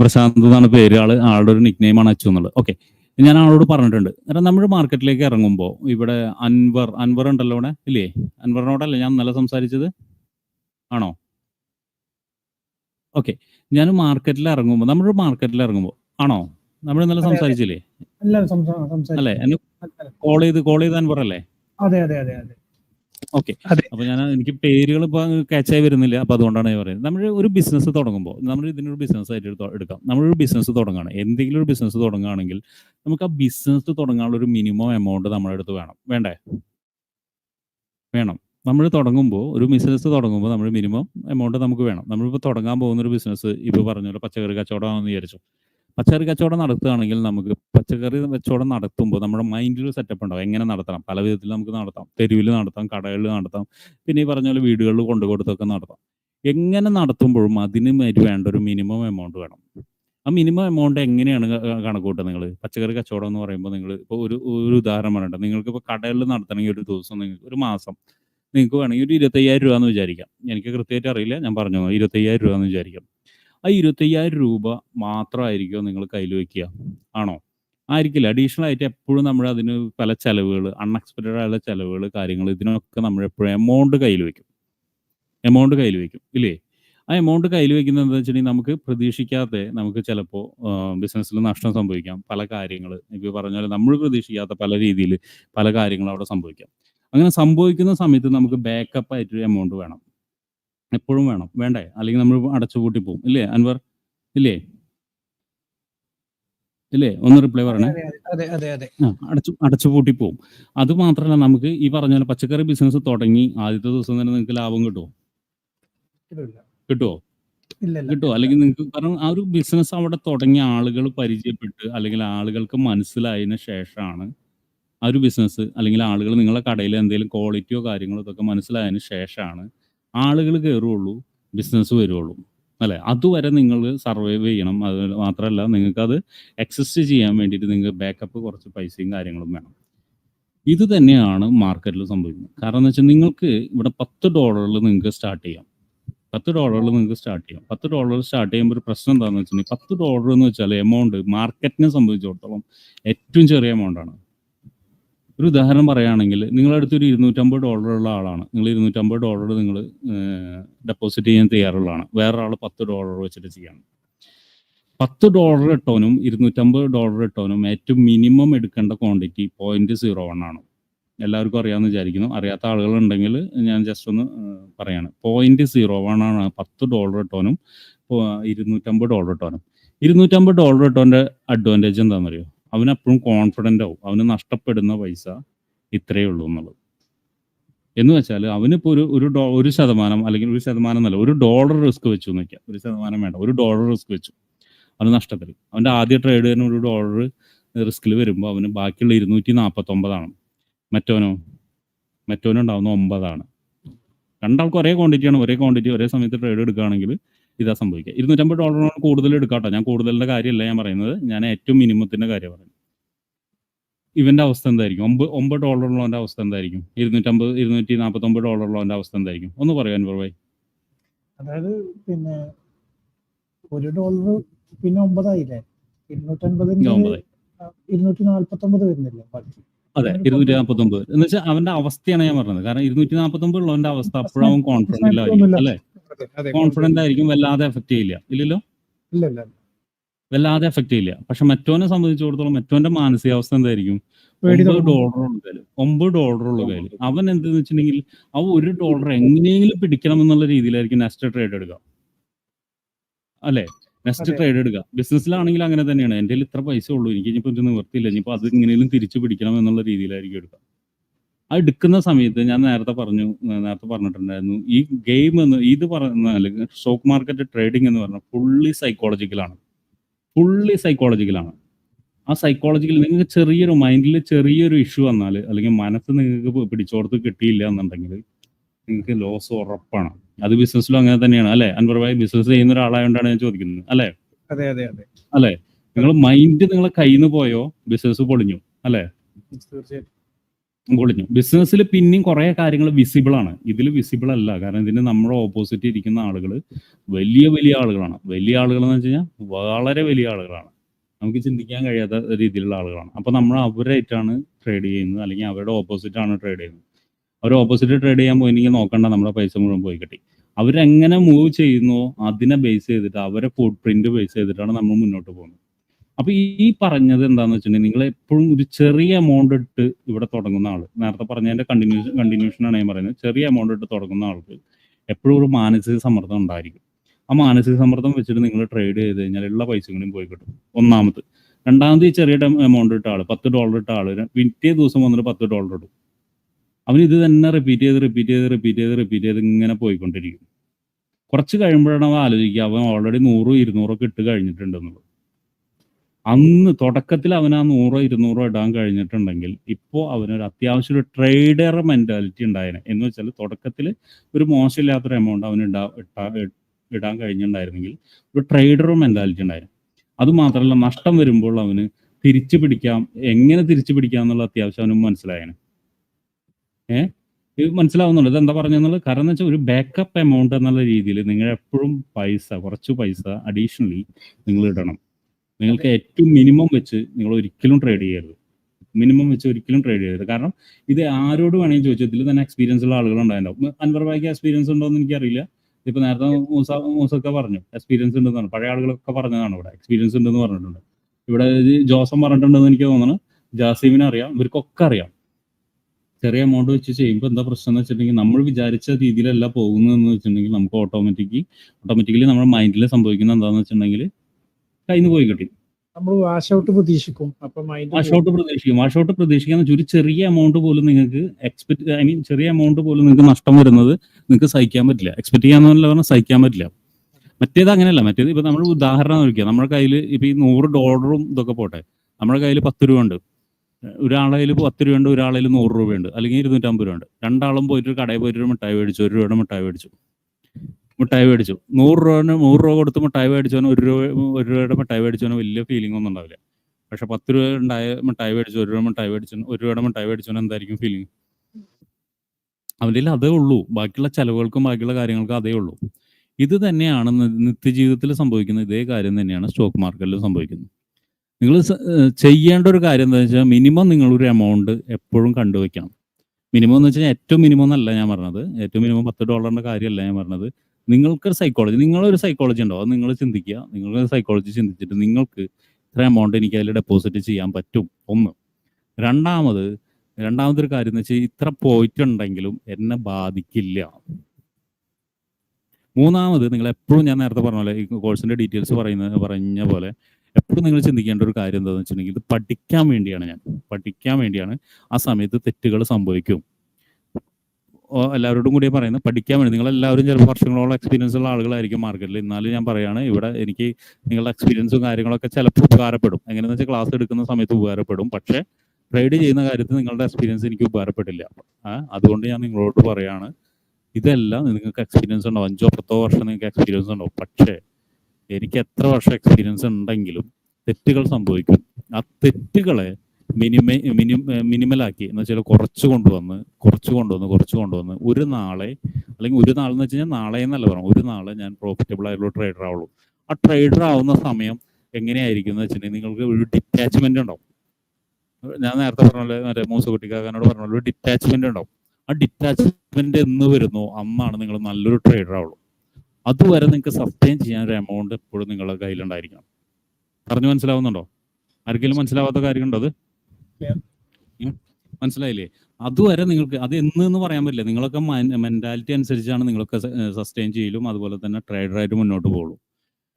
പ്രശാന്ത് എന്നാണ് പേര്. ആൾ ആളുടെ ഒരു നിക് നെയിമാണ് അച്ഛൻ എന്നുള്ളത്. ഓക്കെ. ഞാൻ ആളോട് പറഞ്ഞിട്ടുണ്ട്. കാരണം നമ്മൾ മാർക്കറ്റിലേക്ക് ഇറങ്ങുമ്പോൾ ഇവിടെ അൻവർ അൻവർ ഉണ്ടല്ലോ ഇവിടെ ഇല്ലേ? അൻവറിനോടല്ലേ ഞാൻ നല്ല സംസാരിച്ചത്? ആണോ? ഓക്കെ. ഞാൻ മാർക്കറ്റിൽ ഇറങ്ങുമ്പോൾ നമ്മൾ മാർക്കറ്റിൽ ഇറങ്ങുമ്പോൾ ആണോ? നമ്മൾ ഇന്നലെ അതെ. സംസാരിച്ചില്ലേ. അല്ലേ? എന്നെ കോൾ ചെയ്ത് കോൾ ചെയ്ത് അൻവർ അല്ലേ? അതെ അതെ അതെ അതെ. ഓക്കെ. അപ്പൊ ഞാൻ എനിക്ക് പേരുകൾ ഇപ്പൊ ആയി വരുന്നില്ല. അപ്പൊ അതുകൊണ്ടാണ് ഞാൻ പറയുന്നത്. നമ്മൾ ഒരു ബിസിനസ് തുടങ്ങുമ്പോൾ നമ്മൾ ഇതിനൊരു ബിസിനസ് ആയിട്ട് എടുക്കാം. നമ്മളൊരു ബിസിനസ് തുടങ്ങുകയാണ്. എന്തെങ്കിലും ഒരു ബിസിനസ് തുടങ്ങുകയാണെങ്കിൽ നമുക്ക് ആ ബിസിനസ് തുടങ്ങാനുള്ള ഒരു മിനിമം എമൗണ്ട് നമ്മുടെ അടുത്ത് വേണം. വേണ്ടേ? വേണം. നമ്മൾ തുടങ്ങുമ്പോൾ ഒരു ബിസിനസ് തുടങ്ങുമ്പോൾ നമ്മൾ മിനിമം എമൗണ്ട് നമുക്ക് വേണം. നമ്മളിപ്പോൾ തുടങ്ങാൻ പോകുന്ന ഒരു ബിസിനസ് ഇപ്പോൾ പറഞ്ഞ പോലെ പച്ചക്കറി കച്ചവടമാണെന്ന് വിചാരിച്ചു. പച്ചക്കറി കച്ചവടം നടത്തുകയാണെങ്കിൽ നമുക്ക് പച്ചക്കറി കച്ചവടം നടത്തുമ്പോൾ നമ്മുടെ മൈൻഡിൽ ഒരു സെറ്റപ്പ് ഉണ്ടാവും. എങ്ങനെ നടത്തണം? പല വിധത്തിൽ നമുക്ക് നടത്താം. തെരുവിൽ നടത്താം കടകളിൽ നടത്താം പിന്നെ ഈ പറഞ്ഞ പോലെ വീടുകളിൽ കൊണ്ടു കൊടുത്തൊക്കെ നടത്താം. എങ്ങനെ നടത്തുമ്പോഴും അതിന് വേണ്ട ഒരു മിനിമം എമൗണ്ട് വേണം. ആ മിനിമം എമൗണ്ട് എങ്ങനെയാണ് കണക്ക് കൂട്ടുക നിങ്ങൾ പച്ചക്കറി കച്ചവടം എന്ന് പറയുമ്പോൾ നിങ്ങൾ ഇപ്പോൾ ഒരു ഒരു ഉദാഹരണം പറയട്ടെ. നിങ്ങൾക്ക് ഇപ്പോൾ കടകളിൽ നടത്തണമെങ്കിൽ ഒരു ദിവസം നിങ്ങൾക്ക് ഒരു മാസം നിങ്ങൾക്ക് വേണമെങ്കിൽ ഒരു ഇരുപത്തയ്യായിരം രൂപ എന്ന് വിചാരിക്കാം. എനിക്ക് കൃത്യമായിട്ട് അറിയില്ല. ഞാൻ പറഞ്ഞു. ഇരുപത്തയ്യായിരം രൂപ എന്ന് വിചാരിക്കാം. ആ ഇരുപത്തയ്യായിരം രൂപ മാത്രമായിരിക്കുമോ നിങ്ങൾ കയ്യിൽ വെക്കുക. ആണോ? ആയിരിക്കില്ല. അഡീഷണൽ ആയിട്ട് എപ്പോഴും നമ്മൾ അതിന് പല ചെലവുകൾ അൺഎക്സ്പെക്റ്റഡ് ആയുള്ള ചെലവുകൾ കാര്യങ്ങൾ ഇതിനൊക്കെ നമ്മൾ എപ്പോഴും എമൗണ്ട് കയ്യിൽ വെക്കും. എമൗണ്ട് കയ്യിൽ വെക്കും. ഇല്ലേ? ആ എമൗണ്ട് കയ്യിൽ വെക്കുന്നത് എന്താ വെച്ചിട്ടുണ്ടെങ്കിൽ നമുക്ക് പ്രതീക്ഷിക്കാതെ നമുക്ക് ചിലപ്പോൾ ബിസിനസ്സിൽ നഷ്ടം സംഭവിക്കാം. പല കാര്യങ്ങൾ ഇപ്പോൾ പറഞ്ഞ പോലെ നമ്മൾ പ്രതീക്ഷിക്കാത്ത പല രീതിയിൽ പല കാര്യങ്ങളും അവിടെ സംഭവിക്കാം. അങ്ങനെ സംഭവിക്കുന്ന സമയത്ത് നമുക്ക് ബാക്കപ്പ് ആയിട്ട് എമൗണ്ട് വേണം. എപ്പോഴും വേണം. വേണ്ടേ? അല്ലെങ്കിൽ നമ്മൾ അടച്ചു കൂട്ടി പോകും. ഇല്ലേ അൻവർ? ഇല്ലേ? ഇല്ലേ? ഒന്ന് റിപ്ലൈ പറയണേ. അടച്ചു അടച്ചു കൂട്ടി പോകും. അത് മാത്രമല്ല നമുക്ക് ഈ പറഞ്ഞ പോലെ പച്ചക്കറി ബിസിനസ് തുടങ്ങി ആദ്യത്തെ ദിവസം തന്നെ നിങ്ങൾക്ക് ലാഭം കിട്ടുമോ കിട്ടുമോ കിട്ടുമോ അല്ലെങ്കിൽ നിങ്ങൾക്ക് കാരണം ആ ഒരു ബിസിനസ് അവിടെ തുടങ്ങിയ ആളുകൾ പരിചയപ്പെട്ട് അല്ലെങ്കിൽ ആളുകൾക്ക് മനസ്സിലായതിനു ശേഷമാണ് ആ ഒരു ബിസിനസ് അല്ലെങ്കിൽ ആളുകൾ നിങ്ങളെ കടയിൽ എന്തെങ്കിലും ക്വാളിറ്റിയോ കാര്യങ്ങളോ ഇതൊക്കെ മനസ്സിലായതിനു ശേഷമാണ് ആളുകൾ കയറുള്ളൂ ബിസിനസ് വരുള്ളൂ അല്ലെ? അതുവരെ നിങ്ങൾ സർവൈവ് ചെയ്യണം. അത് മാത്രമല്ല നിങ്ങൾക്ക് അത് എക്സിസ്റ്റ് ചെയ്യാൻ വേണ്ടിയിട്ട് നിങ്ങൾക്ക് ബാക്കപ്പ് കുറച്ച് പൈസയും കാര്യങ്ങളും വേണം. ഇത് തന്നെയാണ് മാർക്കറ്റിൽ സംഭവിക്കുന്നത്. കാരണം എന്ന് വെച്ചാൽ നിങ്ങൾക്ക് ഇവിടെ പത്ത് ഡോളറിൽ നിങ്ങൾക്ക് സ്റ്റാർട്ട് ചെയ്യാം. പത്ത് ഡോളറിൽ നിങ്ങൾക്ക് സ്റ്റാർട്ട് ചെയ്യാം. പത്ത് ഡോളർ സ്റ്റാർട്ട് ചെയ്യുമ്പോൾ ഒരു പ്രശ്നം എന്താണെന്ന് വെച്ചിട്ടുണ്ടെങ്കിൽ പത്ത് ഡോളർ എന്ന് വെച്ചാൽ എമൗണ്ട് മാർക്കറ്റിനെ സംബന്ധിച്ചിടത്തോളം ഏറ്റവും ചെറിയ എമൗണ്ട് ആണ്. ഒരു ഉദാഹരണം പറയുകയാണെങ്കിൽ നിങ്ങളടുത്ത് ഒരു ഇരുന്നൂറ്റമ്പത് ഡോളർ ഉള്ള ആളാണ്. നിങ്ങൾ ഇരുന്നൂറ്റമ്പത് ഡോളർ നിങ്ങൾ ഡെപ്പോസിറ്റ് ചെയ്യാൻ തയ്യാറുള്ളതാണ്. വേറൊരാൾ പത്ത് ഡോളർ വെച്ചിട്ട് ചെയ്യാണ്. പത്ത് ഡോളർ ഇട്ടവനും ഇരുന്നൂറ്റമ്പത് ഡോളർ ഇട്ടവനും ഏറ്റവും മിനിമം എടുക്കേണ്ട ക്വാണ്ടിറ്റി പോയിന്റ് സീറോ വൺ ആണ്. എല്ലാവർക്കും അറിയാമെന്ന് വിചാരിക്കുന്നു. അറിയാത്ത ആളുകളുണ്ടെങ്കിൽ ഞാൻ ജസ്റ്റ് ഒന്ന് പറയാണ്. പോയിന്റ് സീറോ വൺ ആണ് പത്ത് ഡോളർ ഇട്ടവനും ഇരുന്നൂറ്റമ്പത് ഡോളർ ഇട്ടവനും. ഇരുന്നൂറ്റമ്പത് ഡോളർ ഇട്ടവന്റെ അഡ്വാന്റേജ് എന്താണെന്നറിയോ? അവന് എപ്പോഴും കോൺഫിഡന്റ് ആവും. അവന് നഷ്ടപ്പെടുന്ന പൈസ ഇത്രയേ ഉള്ളൂ എന്നുള്ളത്. എന്ന് വെച്ചാൽ അവനിപ്പോൾ ഒരു ഒരു ഡോ ഒരു ശതമാനം അല്ലെങ്കിൽ ഒരു ശതമാനം എന്നല്ല ഒരു ഡോളർ റിസ്ക് വെച്ചു എന്ന് വെക്കാം. ഒരു ശതമാനം വേണ്ട ഒരു ഡോളർ റിസ്ക് വെച്ചു. അവന് നഷ്ടത്തിൽ അവന്റെ ആദ്യ ട്രേഡ് തന്നെ ഒരു ഡോളർ റിസ്കിൽ വരുമ്പോൾ അവന് ബാക്കിയുള്ള ഇരുന്നൂറ്റി നാൽപ്പത്തൊമ്പതാണ് മറ്റോനോ മറ്റോനുണ്ടാവുന്ന ഒമ്പതാണ്. രണ്ടാൾക്ക് ഒരേ ക്വാണ്ടിറ്റിയാണ് ഒരേ ക്വാണ്ടിറ്റി ഒരേ സമയത്ത് ട്രേഡ് എടുക്കുകയാണെങ്കിൽ ഇതാ സംഭവിക്കുക. ഇരുന്നൂറ്റമ്പത് ഡോളറാണ് കൂടുതൽ എടുക്കാട്ടോ. ഞാൻ കൂടുതലിന്റെ കാര്യമല്ല ഞാൻ പറയുന്നത്. ഞാൻ ഏറ്റവും മിനിമത്തിന്റെ കാര്യം പറയുന്നത്. ഇവന്റെ അവസ്ഥ എന്തായിരിക്കും? ഒമ്പത് ഒമ്പത് ഡോളറുള്ളവന്റെ അവസ്ഥ എന്തായിരിക്കും? ഇരുന്നൂറ്റമ്പത് ഇരുന്നൂറ്റി നാൽപ്പത്തൊമ്പത് ഡോളറുള്ളവന്റെ അവസ്ഥ എന്തായിരിക്കും? ഒന്ന് പറയാൻ ഭായി. അതായത് പിന്നെ ഒരു ഡോളർ പിന്നെ ഒമ്പതായില്ലേ? ഇരുന്നൂറ്റമ്പത് ഇരുന്നൂറ്റി നാൽപ്പത്തൊമ്പത് വരുന്നില്ലേ? ബാക്കി. അതെ ഇരുന്നൂറ്റി നാൽപ്പത്തൊമ്പത് എന്ന് വെച്ചാൽ അവന്റെ അവസ്ഥയാണ് ഞാൻ പറഞ്ഞത്. കാരണം ഇരുന്നൂറ്റി നാൽപ്പത്തൊമ്പത് ഉള്ളവന്റെ അവസ്ഥ അപ്പോഴും അവൻ കോൺഫിഡന്റ് ആയിരിക്കും അല്ലെ? കോൺഫിഡന്റ് ആയിരിക്കും വല്ലാതെ എഫക്ട് ചെയ്യില്ല. ഇല്ലല്ലോ? ഇല്ല ഇല്ല വല്ലാതെ എഫക്ട് ചെയ്യില്ല. പക്ഷെ മറ്റോനെ സംബന്ധിച്ചിടത്തോളം മറ്റോന്റെ മാനസികാവസ്ഥ എന്തായിരിക്കും? ഒമ്പത്. ഡോളർ ഉള്ള കയ്യിൽ ഒമ്പത് ഡോളർ ഉള്ള കയ്യിൽ അവൻ എന്തെന്ന് വെച്ചിട്ടുണ്ടെങ്കിൽ അവ ഒരു ഡോളർ എങ്ങനെയെങ്കിലും പിടിക്കണം എന്നുള്ള രീതിയിലായിരിക്കും നെക്സ്റ്റ് ട്രേഡ് എടുക്കുക. അല്ലെ? നെക്സ്റ്റ് ട്രേഡ് എടുക്കുക. ബിസിനസ്സിലാണെങ്കിൽ അങ്ങനെ തന്നെയാണ്. എന്റെ ഇത്ര പൈസ ഉള്ളൂ. എനിക്ക് ഇനിയിപ്പോൾ ഇതൊന്നും നിവർത്തിയില്ല. ഇനിയിപ്പോൾ അത് എങ്ങനെയും തിരിച്ചു പിടിക്കണം എന്നുള്ള രീതിയിലായിരിക്കും എടുക്കുക. ആ എടുക്കുന്ന സമയത്ത് ഞാൻ നേരത്തെ പറഞ്ഞു നേരത്തെ പറഞ്ഞിട്ടുണ്ടായിരുന്നു. ഈ ഗെയിം എന്ന് ഇത് പറഞ്ഞ സ്റ്റോക്ക് മാർക്കറ്റ് ട്രേഡിംഗ് എന്ന് പറഞ്ഞാൽ ഫുള്ളി സൈക്കോളജിക്കലാണ് ഫുള്ളി സൈക്കോളജിക്കലാണ് ആ സൈക്കോളജിക്കൽ നിങ്ങൾക്ക് ചെറിയൊരു മൈൻഡിൽ ചെറിയൊരു ഇഷ്യൂ വന്നാൽ അല്ലെങ്കിൽ മനസ്സ് നിങ്ങൾക്ക് പിടിച്ചോടത്ത് കിട്ടിയില്ല എന്നുണ്ടെങ്കിൽ നിങ്ങൾക്ക് ലോസ് ഉറപ്പാണ്. അത് ബിസിനസ്സിലും അങ്ങനെ തന്നെയാണ് അല്ലെ? അൻപർഭായി ബിസിനസ് ചെയ്യുന്ന ഒരാളായോണ്ടാണ് ഞാൻ ചോദിക്കുന്നത് അല്ലെ? അതെ അതെ അതെ. അല്ലെ? നിങ്ങൾ മൈൻഡ് നിങ്ങളെ കയ്യിൽ നിന്ന് പോയോ? ബിസിനസ് പൊളിഞ്ഞു അല്ലെ? തീർച്ചയായിട്ടും. പൊളിഞ്ഞു. ബിസിനസ്സിൽ പിന്നെയും കുറെ കാര്യങ്ങൾ വിസിബിൾ ആണ്. ഇതിൽ വിസിബിൾ അല്ല. കാരണം ഇതിന് നമ്മുടെ ഓപ്പോസിറ്റ് ഇരിക്കുന്ന ആളുകൾ വലിയ വലിയ ആളുകളാണ്. വലിയ ആളുകൾ എന്ന് വെച്ച് കഴിഞ്ഞാൽ വളരെ വലിയ ആളുകളാണ്. നമുക്ക് ചിന്തിക്കാൻ കഴിയാത്ത രീതിയിലുള്ള ആളുകളാണ്. അപ്പൊ നമ്മൾ അവരായിട്ടാണ് ട്രേഡ് ചെയ്യുന്നത് അല്ലെങ്കിൽ അവരുടെ ഓപ്പോസിറ്റ് ആണ് ട്രേഡ് ചെയ്യുന്നത്. അവർ ഓപ്പോസിറ്റ് ട്രേഡ് ചെയ്യാൻ പോയില്ലെങ്കിൽ നോക്കണ്ട നമ്മുടെ പൈസ മുഴുവൻ പോയി കിട്ടി. അവരെങ്ങനെ മൂവ് ചെയ്യുന്നു അതിനെ ബേസ് ചെയ്തിട്ട് അവരെ ഫുഡ് പ്രിന്റ് ബേസ് ചെയ്തിട്ടാണ് നമ്മൾ മുന്നോട്ട് പോകുന്നത്. അപ്പൊ ഈ പറഞ്ഞത് എന്താന്ന് വെച്ചിട്ടുണ്ടെങ്കിൽ നിങ്ങൾ എപ്പോഴും ഒരു ചെറിയ എമൗണ്ട് ഇട്ട് ഇവിടെ തുടങ്ങുന്ന ആൾ നേരത്തെ പറഞ്ഞതിന്റെ കണ്ടിന്യൂഷൻ കണ്ടിന്യൂഷൻ ആണ് ഞാൻ പറയുന്നത്. ചെറിയ എമൗണ്ട് ഇട്ട് തുടങ്ങുന്ന ആൾക്ക് എപ്പോഴും ഒരു മാനസിക സമ്മർദ്ദം ഉണ്ടായിരിക്കും. ആ മാനസിക സമ്മർദ്ദം വെച്ചിട്ട് നിങ്ങൾ ട്രേഡ് ചെയ്ത് കഴിഞ്ഞാൽ എല്ലാ പൈസകളും പോയി കിട്ടും. ഒന്നാമത്. രണ്ടാമത് ഈ ചെറിയ എമൗണ്ട് ഇട്ട ആൾ പത്ത് ഡോളർ ഇട്ട ര- പിറ്റേ ദിവസം വന്നിട്ട് പത്ത് ഡോളർ ഇടും. അവൻ ഇത് തന്നെ റിപ്പീറ്റ് ചെയ്ത് റിപ്പീറ്റ് ചെയ്ത് റിപ്പീറ്റ് ചെയ്ത് റിപ്പീറ്റ് ചെയ്ത് ഇങ്ങനെ പോയിക്കൊണ്ടിരിക്കും. കുറച്ച് കഴിയുമ്പോഴാണ് അവൻ ആലോചിക്കുക അവൻ ഓൾറെഡി നൂറും ഇരുന്നൂറൊക്കെ ഇട്ട് കഴിഞ്ഞിട്ടുണ്ടെന്നുള്ളത്. അന്ന് തുടക്കത്തിൽ അവൻ ആ നൂറോ ഇരുന്നൂറോ ഇടാൻ കഴിഞ്ഞിട്ടുണ്ടെങ്കിൽ ഇപ്പോൾ അവനൊരു അത്യാവശ്യം ഒരു ട്രേഡർ മെന്റാലിറ്റി ഉണ്ടായേനെ. എന്ന് വെച്ചാൽ തുടക്കത്തിൽ ഒരു മോശമില്ലാത്തൊരു എമൗണ്ട് അവന് ഇടാ ഇടാൻ കഴിഞ്ഞിട്ടുണ്ടായിരുന്നെങ്കിൽ ഒരു ട്രേഡർ മെന്റാലിറ്റി ഉണ്ടായിരുന്നു അതുമാത്രമല്ല നഷ്ടം വരുമ്പോൾ അവന് തിരിച്ചു പിടിക്കാം എങ്ങനെ തിരിച്ചു പിടിക്കാം എന്നുള്ള അത്യാവശ്യം അവന് മനസ്സിലായേനെ. ഏഹ് ഇത് മനസ്സിലാവുന്നുണ്ട്. ഇത് എന്താ പറഞ്ഞെന്നുള്ളത് കാരണം എന്ന് വെച്ചാൽ ഒരു ബാക്കപ്പ് എമൗണ്ട് എന്നുള്ള രീതിയിൽ നിങ്ങൾ എപ്പോഴും പൈസ കുറച്ച് പൈസ അഡീഷണലി നിങ്ങൾ ഇടണം. നിങ്ങൾക്ക് ഏറ്റവും മിനിമം വെച്ച് നിങ്ങൾ ഒരിക്കലും ട്രേഡ് ചെയ്യരുത്. മിനിമം വെച്ച് ഒരിക്കലും ട്രേഡ് ചെയ്യരുത്. കാരണം ഇത് ആരോട് വേണമെങ്കിൽ ചോദിച്ചാൽ ഇതിൽ തന്നെ എക്സ്പീരിയൻസ് ഉള്ള ആളുകൾ ഉണ്ടായിട്ടുണ്ടാവും അൻവർ ബായിക്ക് എക്സ്പീരിയൻസ് ഉണ്ടോ എന്ന് എനിക്കറിയില്ല. ഇപ്പൊ നേരത്തെ മൂസ മൂസൊക്കെ പറഞ്ഞു. എക്സ്പീരിയൻസ് ഉണ്ടെന്നാണ് പഴയ ആളുകളൊക്കെ പറഞ്ഞതാണ് ഇവിടെ. എക്സ്പീരിയൻസ് ഉണ്ടെന്ന് പറഞ്ഞിട്ടുണ്ട്. ഇവിടെ ജോസം പറഞ്ഞിട്ടുണ്ടെന്ന് എനിക്ക് തോന്നുന്നു. ജാസീമിനെ അറിയാം. ഇവർക്കൊക്കെ അറിയാം. ചെറിയ എമൗണ്ട് വെച്ച് ചെയ്യുമ്പോൾ എന്താ പ്രശ്നം എന്ന് വെച്ചിട്ടുണ്ടെങ്കിൽ നമ്മൾ വിചാരിച്ച രീതിയിലല്ല പോകുന്നതെന്ന് വെച്ചിട്ടുണ്ടെങ്കിൽ നമുക്ക് ഓട്ടോമാറ്റിക്കലി ഓട്ടോമാറ്റിക്കലി നമ്മുടെ മൈൻഡിൽ സംഭവിക്കുന്ന എന്താണെന്ന് വെച്ചിട്ടുണ്ടെങ്കിൽ കയ്യിൽ നിന്ന് പോയി കിട്ടി. നമ്മൾ വാഷ് ഔട്ട് പ്രതീക്ഷിക്കും. പ്രതീക്ഷിക്കും. പ്രതീക്ഷിക്കാന്ന് ഒരു ചെറിയ എമൗണ്ട് പോലും നിങ്ങൾക്ക് എക്സ്പെക്ട് ഐ മീൻ ചെറിയ എമൗണ്ട് പോലും നിങ്ങൾക്ക് നഷ്ടം വരുന്നത് നിങ്ങൾക്ക് സഹിക്കാൻ പറ്റില്ല. എക്സ്പെക്ട് ചെയ്യാന്നല്ല പറഞ്ഞാൽ സഹിക്കാൻ പറ്റില്ല. മറ്റേത് അങ്ങനെയല്ല. മറ്റേത് ഇപ്പൊ നമ്മൾ ഉദാഹരണം നോക്കിയാൽ നമ്മുടെ കയ്യിൽ ഇപ്പൊ ഈ നൂറ് ഡോളറും ഇതൊക്കെ പോട്ടെ. നമ്മുടെ കയ്യിൽ പത്ത് രൂപ ഉണ്ട്. ഒരാളെ കയ്യിൽ പത്ത് രൂപയുണ്ട് ഒരാളെ കയ്യിൽ നൂറ് രൂപയുണ്ട് അല്ലെങ്കിൽ ഇരുന്നൂറ്റമ്പത് രൂപ ഉണ്ട് രണ്ടാളും പോയിട്ട് ഒരു കടയിൽ പോയിട്ട് ഒരു മിഠായി മേടിച്ചു ഒരു രൂപയുടെ മിഠായി മേടിച്ചു. മിഠായി മേടിച്ചു. നൂറ് രൂപന് നൂറ് രൂപ കൊടുത്ത് മിഠായി മേടിച്ചവന് ഒരു രൂപ ഒരു രൂപയുടെ മിഠായി മേടിച്ചവന് വലിയ ഫീലിംഗ് ഒന്നും ഉണ്ടാവില്ല. പക്ഷെ പത്ത് രൂപ ഉണ്ടായ മിഠായി മേടിച്ചു ഒരു രൂപ മിഠായി മേടിച്ചു ഒരു രൂപയുടെ മിഠായി മേടിച്ചവന് എന്തായിരിക്കും ഫീലിംഗ് അവന്റെ അതേ ഉള്ളൂ. ബാക്കിയുള്ള ചെലവുകൾക്കും ബാക്കിയുള്ള കാര്യങ്ങൾക്കും അതേ ഉള്ളൂ. ഇത് തന്നെയാണ് നിത്യജീവിതത്തിൽ സംഭവിക്കുന്ന ഇതേ കാര്യം തന്നെയാണ് സ്റ്റോക്ക് മാർക്കറ്റിൽ സംഭവിക്കുന്നത്. നിങ്ങൾ ചെയ്യേണ്ട ഒരു കാര്യം എന്താ വെച്ചാൽ മിനിമം നിങ്ങളൊരു എമൗണ്ട് എപ്പോഴും കണ്ടുവയ്ക്കണം. മിനിമം എന്ന് വെച്ചാൽ ഏറ്റവും മിനിമം എന്നല്ല ഞാൻ പറഞ്ഞത്. ഏറ്റവും മിനിമം പത്ത് ഡോളറിന്റെ കാര്യമല്ല ഞാൻ പറഞ്ഞത്. നിങ്ങൾക്കൊരു സൈക്കോളജി നിങ്ങളൊരു സൈക്കോളജി ഉണ്ടോ? അത് നിങ്ങൾ ചിന്തിക്കുക. നിങ്ങളൊരു സൈക്കോളജി ചിന്തിച്ചിട്ട് നിങ്ങൾക്ക് ഇത്ര എമൗണ്ട് എനിക്ക് അതിൽ ഡെപ്പോസിറ്റ് ചെയ്യാൻ പറ്റും. ഒന്ന്. രണ്ടാമത് രണ്ടാമതൊരു കാര്യം എന്ന് വെച്ചാൽ ഇത്ര പോയിട്ടുണ്ടെങ്കിലും എന്നെ ബാധിക്കില്ല. മൂന്നാമത് നിങ്ങൾ എപ്പോഴും ഞാൻ നേരത്തെ പറഞ്ഞ പോലെ ഈ കോഴ്സിന്റെ ഡീറ്റെയിൽസ് പറയുന്ന പറഞ്ഞ പോലെ എപ്പോഴും നിങ്ങൾ ചിന്തിക്കേണ്ട ഒരു കാര്യം എന്താണെന്ന് വെച്ചിട്ടുണ്ടെങ്കിൽ ഇത് പഠിക്കാൻ വേണ്ടിയാണ് ഞാൻ. പഠിക്കാൻ വേണ്ടിയാണ് ആ സമയത്ത് തെറ്റുകൾ സംഭവിക്കും. എല്ലാവരോടും കൂടി പറയുന്നത് പഠിക്കാൻ വേണ്ടി. നിങ്ങൾ എല്ലാവരും ചിലപ്പോൾ വർഷങ്ങളോളം എക്സ്പീരിയൻസ് ഉള്ള ആളുകളായിരിക്കും മാർക്കറ്റിൽ എന്നാലും ഞാൻ പറയാണ് ഇവിടെ എനിക്ക് നിങ്ങളുടെ എക്സ്പീരിയൻസും കാര്യങ്ങളൊക്കെ ചിലപ്പോൾ ഉപകാരപ്പെടും. എങ്ങനെയെന്ന് വെച്ചാൽ ക്ലാസ് എടുക്കുന്ന സമയത്ത് ഉപകാരപ്പെടും. പക്ഷേ ട്രേഡ് ചെയ്യുന്ന കാര്യത്തിൽ നിങ്ങളുടെ എക്സ്പീരിയൻസ് എനിക്ക് ഉപകാരപ്പെട്ടില്ല. അതുകൊണ്ട് ഞാൻ നിങ്ങളോട് പറയാണ് ഇതെല്ലാം നിങ്ങൾക്ക് എക്സ്പീരിയൻസ് ഉണ്ടാവും. അഞ്ചോ പത്തോ വർഷം നിങ്ങൾക്ക് എക്സ്പീരിയൻസ് ഉണ്ടാവും. പക്ഷേ എനിക്ക് എത്ര വർഷം എക്സ്പീരിയൻസ് ഉണ്ടെങ്കിലും തെറ്റുകൾ സംഭവിക്കും. ആ തെറ്റുകളെ മിനിമ മിനിമ മിനിമലാക്കി എന്ന് വെച്ചാൽ കുറച്ച് കൊണ്ടുവന്ന് കുറച്ച് കൊണ്ടുവന്ന് കുറച്ച് കൊണ്ടുവന്ന് ഒരു നാളെ അല്ലെങ്കിൽ ഒരു നാളെന്ന് വെച്ച് കഴിഞ്ഞാൽ നാളെ എന്നല്ല പറഞ്ഞു ഒരു നാളെ ഞാൻ പ്രോഫിറ്റബിൾ ആയിട്ടുള്ള ട്രേഡർ ആവുള്ളൂ. ആ ട്രേഡർ ആവുന്ന സമയം എങ്ങനെയായിരിക്കും എന്ന് വെച്ചിട്ടുണ്ടെങ്കിൽ നിങ്ങൾക്ക് ഒരു ഡിറ്റാച്ച്മെന്റ് ഉണ്ടാവും. ഞാൻ നേരത്തെ പറഞ്ഞ മറ്റേ മൂസക്കുട്ടിക്കാരനോട് പറഞ്ഞ ഒരു ഡിറ്റാച്ച്മെന്റ് ഉണ്ടാവും. ആ ഡിറ്റാച്ച്മെന്റ് എന്ന് വരുന്നു അന്നാണ് നിങ്ങൾ നല്ലൊരു ട്രേഡർ ആവുള്ളൂ. അതുവരെ നിങ്ങൾക്ക് സസ്റ്റെയിൻ ചെയ്യാൻ ഒരു എമൗണ്ട് എപ്പോഴും നിങ്ങളുടെ കയ്യിലുണ്ടായിരിക്കണം. പറഞ്ഞു മനസ്സിലാവുന്നുണ്ടോ? ആർക്കെങ്കിലും മനസ്സിലാവാത്ത കാര്യമുണ്ടോ അത്. മനസ്സിലായില്ലേ? അതുവരെ നിങ്ങൾക്ക് അത് എന്ന് എന്ന് പറയാൻ പറ്റില്ല. നിങ്ങളൊക്കെ മെന്റാലിറ്റി അനുസരിച്ചാണ് നിങ്ങളൊക്കെ സസ്റ്റെയിൻ ചെയ്യലും അതുപോലെ തന്നെ ട്രേഡറായിട്ട് മുന്നോട്ട് പോകുള്ളൂ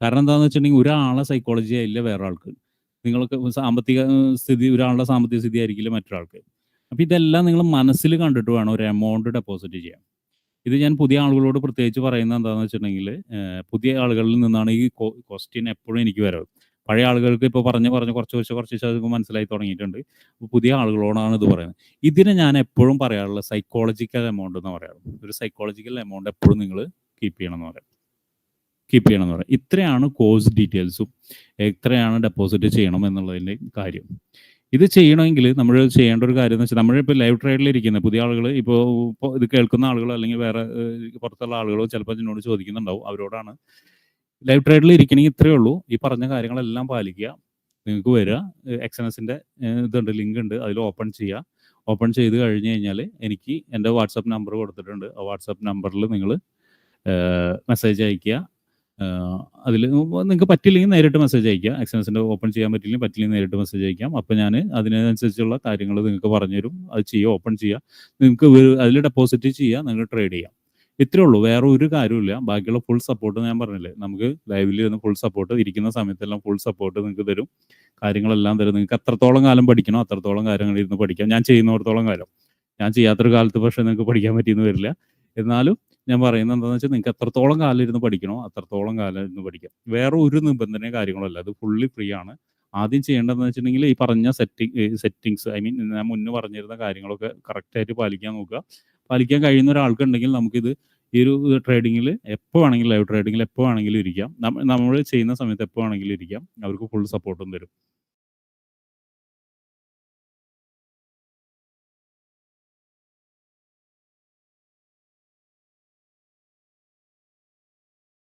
കാരണം എന്താണെന്ന് വെച്ചിട്ടുണ്ടെങ്കിൽ ഒരാളെ സൈക്കോളജി ആയില്ല വേറെ ആൾക്ക് നിങ്ങൾക്ക് സാമ്പത്തിക സ്ഥിതി ഒരാളുടെ സാമ്പത്തിക സ്ഥിതി ആയിരിക്കില്ല മറ്റൊരാൾക്ക്. അപ്പൊ ഇതെല്ലാം നിങ്ങൾ മനസ്സിൽ കണ്ടിട്ട് വേണം ഒരു എമൗണ്ട് ഡെപ്പോസിറ്റ് ചെയ്യാൻ. ഇത് ഞാൻ പുതിയ ആളുകളോട് പ്രത്യേകിച്ച് പറയുന്നത് എന്താണെന്ന് വെച്ചിട്ടുണ്ടെങ്കിൽ പുതിയ ആളുകളിൽ നിന്നാണ് ഈ ക്വസ്റ്റ്യൻ എപ്പോഴും എനിക്ക് വരവ്. പഴയ ആളുകൾക്ക് ഇപ്പോൾ പറഞ്ഞ് പറഞ്ഞ് കുറച്ച് കുറച്ച് കുറച്ച് ദിവസം മനസ്സിലായി തുടങ്ങിയിട്ടുണ്ട്. പുതിയ ആളുകളോടാണ് ഇത് പറയുന്നത്. ഇതിന് ഞാൻ എപ്പോഴും പറയാറുള്ള സൈക്കോളജിക്കൽ എമൗണ്ട് എന്ന് പറയാറ് ഒരു സൈക്കോളജിക്കൽ എമൗണ്ട് എപ്പോഴും നിങ്ങൾ കീപ്പ് ചെയ്യണം എന്ന് പറയാം. കീപ്പ് ചെയ്യണം എന്ന് പറയാം. ഇത്രയാണ് കോഴ്സ് ഡീറ്റെയിൽസും എത്രയാണ് ഡെപ്പോസിറ്റ് ചെയ്യണം എന്നുള്ളതിന്റെ കാര്യം. ഇത് ചെയ്യണമെങ്കിൽ നമ്മൾ ചെയ്യേണ്ട ഒരു കാര്യം എന്ന് വെച്ചാൽ നമ്മളിപ്പോൾ ലൈവ് ട്രേഡിൽ ഇരിക്കുന്ന പുതിയ ആളുകൾ ഇപ്പോൾ ഇത് കേൾക്കുന്ന ആളുകളോ അല്ലെങ്കിൽ വേറെ പുറത്തുള്ള ആളുകളോ ചിലപ്പോൾ എന്നോട് ചോദിക്കുന്നുണ്ടാവും. അവരോടാണ്. ലൈവ് ട്രേഡിൽ ഇരിക്കണമെങ്കിൽ ഇത്രയേ ഉള്ളൂ. ഈ പറഞ്ഞ കാര്യങ്ങളെല്ലാം പാലിക്കുക. നിങ്ങൾക്ക് വരിക. എക്സനസിന്റെ ഇതുണ്ട് ലിങ്ക് ഉണ്ട്. അതിൽ ഓപ്പൺ ചെയ്യുക. ഓപ്പൺ ചെയ്ത് കഴിഞ്ഞ് കഴിഞ്ഞാൽ എനിക്ക് എന്റെ വാട്സപ്പ് നമ്പർ കൊടുത്തിട്ടുണ്ട്. ആ വാട്സപ്പ് നമ്പറിൽ നിങ്ങൾ മെസ്സേജ് അയയ്ക്കുക. അതിൽ നിങ്ങൾക്ക് പറ്റില്ലെങ്കിൽ നേരിട്ട് മെസ്സേജ് അയക്കാം. എക്സ്പെൻസിന്റെ ഓപ്പൺ ചെയ്യാൻ പറ്റില്ലെങ്കിൽ പറ്റില്ലെങ്കിൽ നേരിട്ട് മെസ്സേജ് അയക്കാം. അപ്പോൾ ഞാൻ അതിനനുസരിച്ചുള്ള കാര്യങ്ങൾ നിങ്ങൾക്ക് പറഞ്ഞു തരും അത് ചെയ്യുക ഓപ്പൺ ചെയ്യുക നിങ്ങൾക്ക് അതിൽ ഡെപ്പോസിറ്റ് ചെയ്യുക നിങ്ങൾ ട്രേഡ് ചെയ്യാം. ഇത്രേ ഉള്ളൂ. വേറെ ഒരു കാര്യമില്ല ബാക്കിയുള്ള ഫുൾ സപ്പോർട്ട് ഞാൻ പറഞ്ഞില്ലേ. നമുക്ക് ലൈവിൽ ഇരുന്ന് ഫുൾ സപ്പോർട്ട് ഇരിക്കുന്ന സമയത്തെല്ലാം ഫുൾ സപ്പോർട്ട് നിങ്ങൾക്ക് തരും. കാര്യങ്ങളെല്ലാം തരും. നിങ്ങൾക്ക് എത്രത്തോളം കാലം പഠിക്കണോ? അത്രത്തോളം കാര്യങ്ങൾ ഇരുന്ന് പഠിക്കാം. ഞാൻ ചെയ്യുന്നിടത്തോളം കാലം. ഞാൻ ചെയ്യാത്തൊരു കാലത്ത് പക്ഷേ നിങ്ങൾക്ക് പഠിക്കാൻ പറ്റിയെന്ന് വരില്ല. എന്നാലും ഞാൻ പറയുന്നത് എന്താണെന്ന് വെച്ചാൽ നിങ്ങൾക്ക് എത്രത്തോളം കാലം ഇരുന്ന് പഠിക്കണോ അത്രത്തോളം കാലം ഇരുന്ന് പഠിക്കാം. വേറെ ഒരു നിബന്ധനയും കാര്യങ്ങളല്ല അത് ഫുള്ളി ഫ്രീ ആണ്. ആദ്യം ചെയ്യേണ്ടതെന്ന് വെച്ചിട്ടുണ്ടെങ്കിൽ ഈ പറഞ്ഞ സെറ്റിംഗ് സെറ്റിങ്സ് ഐ മീൻ ഞാൻ മുന്നേ പറഞ്ഞിരുന്ന കാര്യങ്ങളൊക്കെ കറക്റ്റായിട്ട് പാലിക്കാൻ നോക്കുക. പാലിക്കാൻ കഴിയുന്ന ഒരാൾക്കുണ്ടെങ്കിൽ നമുക്കിത് ഈ ഒരു ട്രേഡിങ്ങിൽ എപ്പോൾ വേണമെങ്കിലും ലൈവ് ട്രേഡിങ്ങിൽ എപ്പോൾ വേണമെങ്കിലും ഇരിക്കാം. നമ്മൾ ചെയ്യുന്ന സമയത്ത് എപ്പോൾ വേണമെങ്കിലും ഇരിക്കാം. അവർക്ക് ഫുൾ സപ്പോർട്ടും തരും.